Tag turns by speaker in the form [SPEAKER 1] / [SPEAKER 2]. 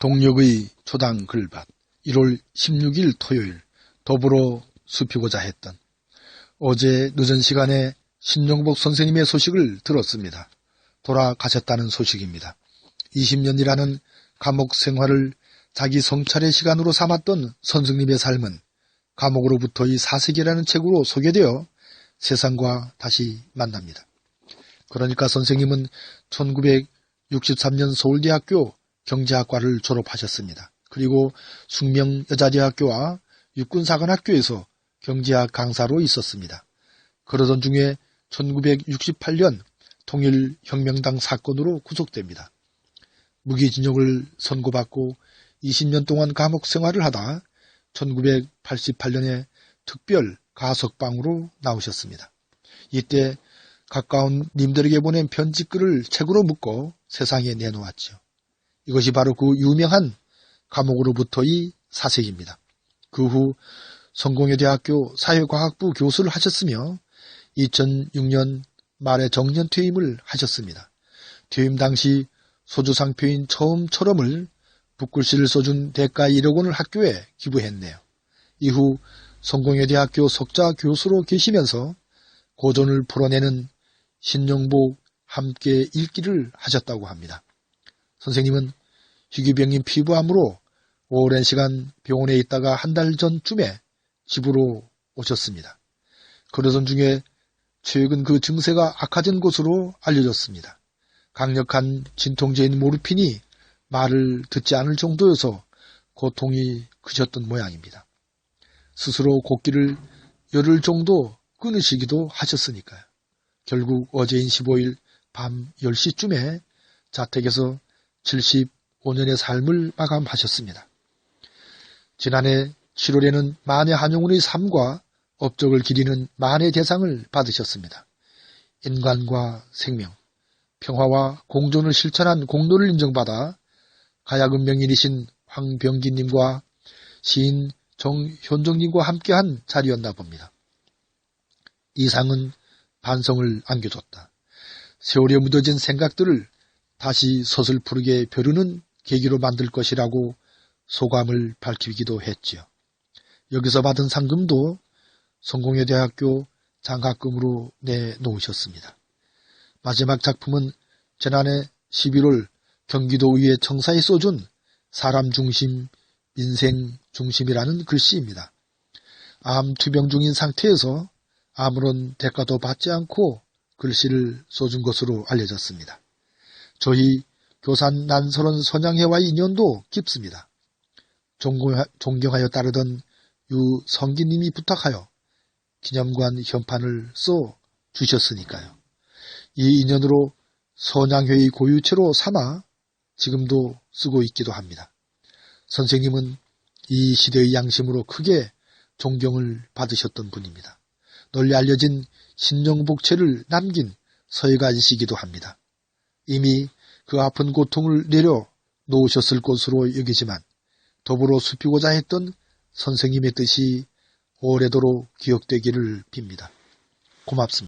[SPEAKER 1] 동력의 초당 글밭 1월 16일 토요일 더불어 숲히고자 했던 어제 늦은 시간에 신용복 선생님의 소식을 들었습니다. 돌아가셨다는 소식입니다. 20년이라는 감옥 생활을 자기 성찰의 시간으로 삼았던 선생님의 삶은 감옥으로부터의 사색이라는 책으로 소개되어 세상과 다시 만납니다. 그러니까 선생님은 1963년 서울대학교 경제학과를 졸업하셨습니다. 그리고 숙명 여자대학교와 육군사관학교에서 경제학 강사로 있었습니다. 그러던 중에 1968년 통일혁명당 사건으로 구속됩니다. 무기징역을 선고받고 20년 동안 감옥 생활을 하다 1988년에 특별 가석방으로 나오셨습니다. 이때 가까운 님들에게 보낸 편지글을 책으로 묶어 세상에 내놓았죠. 이것이 바로 그 유명한 감옥으로부터의 사색입니다. 그 후 성공회대학교 사회과학부 교수를 하셨으며 2006년 말에 정년 퇴임을 하셨습니다. 퇴임 당시 소주상표인 처음 철험을 붓글씨를 써준 대가 1억 원을 학교에 기부했네요. 이후 성공회대학교 석자 교수로 계시면서 고전을 풀어내는 신용복 함께 읽기를 하셨다고 합니다. 선생님은 희귀병인 피부암으로 오랜 시간 병원에 있다가 한 달 전쯤에 집으로 오셨습니다. 그러던 중에 최근 그 증세가 악화된 것으로 알려졌습니다. 강력한 진통제인 모르핀이 말을 듣지 않을 정도여서 고통이 크셨던 모양입니다. 스스로 곡기를 열흘 정도 끊으시기도 하셨으니까요. 결국 어제인 15일 밤 10시쯤에 자택에서 75년의 삶을 마감하셨습니다. 지난해 7월에는 만해 한용운의 삶과 업적을 기리는 만해 대상을 받으셨습니다. 인간과 생명, 평화와 공존을 실천한 공로를 인정받아 가야금 명인이신 황병기님과 시인 정현정님과 함께한 자리였나 봅니다. 이 상은 반성을 안겨줬다. 세월에 묻어진 생각들을 다시 서슬푸르게 벼르는 계기로 만들 것이라고 소감을 밝히기도 했지요. 여기서 받은 상금도 성공회대학교 장학금으로 내놓으셨습니다. 마지막 작품은 지난해 11월 경기도의회 청사에 써준 사람 중심, 민생 중심이라는 글씨입니다. 암 투병 중인 상태에서 아무런 대가도 받지 않고 글씨를 써준 것으로 알려졌습니다. 저희 교산 난설원 선양회와의 인연도 깊습니다. 존경하여 따르던 유성기님이 부탁하여 기념관 현판을 써 주셨으니까요. 이 인연으로 선양회의 고유체로 삼아 지금도 쓰고 있기도 합니다. 선생님은 이 시대의 양심으로 크게 존경을 받으셨던 분입니다. 널리 알려진 신정복체를 남긴 서예가이시기도 합니다. 이미 그 아픈 고통을 내려 놓으셨을 것으로 여기지만 더불어 sup히고자 했던 선생님의 뜻이 오래도록 기억되기를 빕니다. 고맙습니다.